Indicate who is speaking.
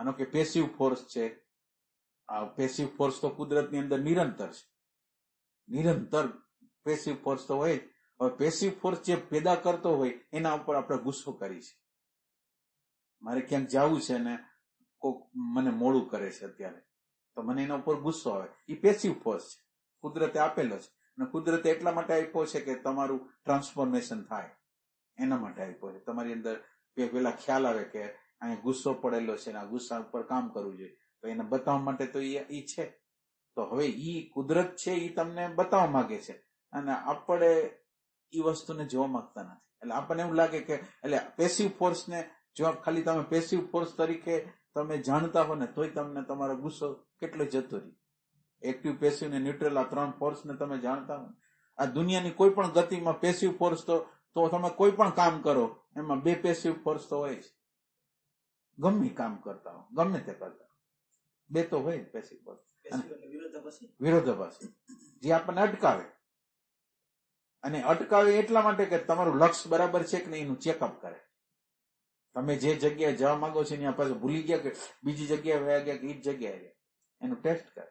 Speaker 1: આનો કે passive force છે. આ પેસિવ ફોર્સ તો કુદરતની અંદર નિરંતર છે. નિરંતર પેસિવ ફોર્સ તો હોય. હવે પેસિવ ફોર્સ જે પેદા કરતો હોય, એના ઉપર આપણે ગુસ્સો કરી છે. મારે ક્યાંક જવું છે ને કોક મને મોડું કરે છે અત્યારે. તો મને એના ઉપર ગુસ્સો આવે. એ પેસિવ ફોર્સ છે. કુદરતે આપેલો છે. અને કુદરતે એટલા માટે આપ્યો છે કે તમારું ટ્રાન્સફોર્મેશન થાય. એના માટે આપ્યો છે. તમારી અંદર પેલા ખ્યાલ આવે કે અહીંયા ગુસ્સો પડેલો છે આ ગુસ્સા ઉપર કામ કરવું જોઈએ. તો એને બતાવવા માટે તો એ છે. તો હવે ઈ કુદરત છે એ તમને બતાવવા માંગે છે. અને આપણે એ વસ્તુને જોવા માંગતા નથી. એટલે આપણને એવું લાગે કે, એટલે પેસિવ ફોર્સને જો ખાલી તમે પેસિવ ફોર્સ તરીકે તમે જાણતા હો ને, તોય તમને તમારો ગુસ્સો કેટલો જતો રહી. એક્ટિવ પેસિવ ને ન્યુટ્રલ આ ત્રણ ફોર્સ ને તમે જાણતા હો. આ દુનિયાની કોઈ પણ ગતિમાં પેસિવ ફોર્સ તો તો તમે કોઈ પણ કામ કરો, એમાં બે પેસિવ ફોર્સ તો હોય જ. ગમે કામ કરતા હો ગમે તે કરતા બે તો હોય પેસિવ
Speaker 2: વિરોધાભાસી
Speaker 1: જે આપણને અટકાવે. અને અટકાવે એટલા માટે કે તમારું લક્ષ્ય બરાબર છે કે નહીં એનું ચેકઅપ કરે. તમે જે જગ્યાએ જવા માંગો છો ત્યાં પાસે ભૂલી ગયા કે બીજી જગ્યાએ વયા ગયા કે એ જ જગ્યાએ એનું ટેસ્ટ કરે.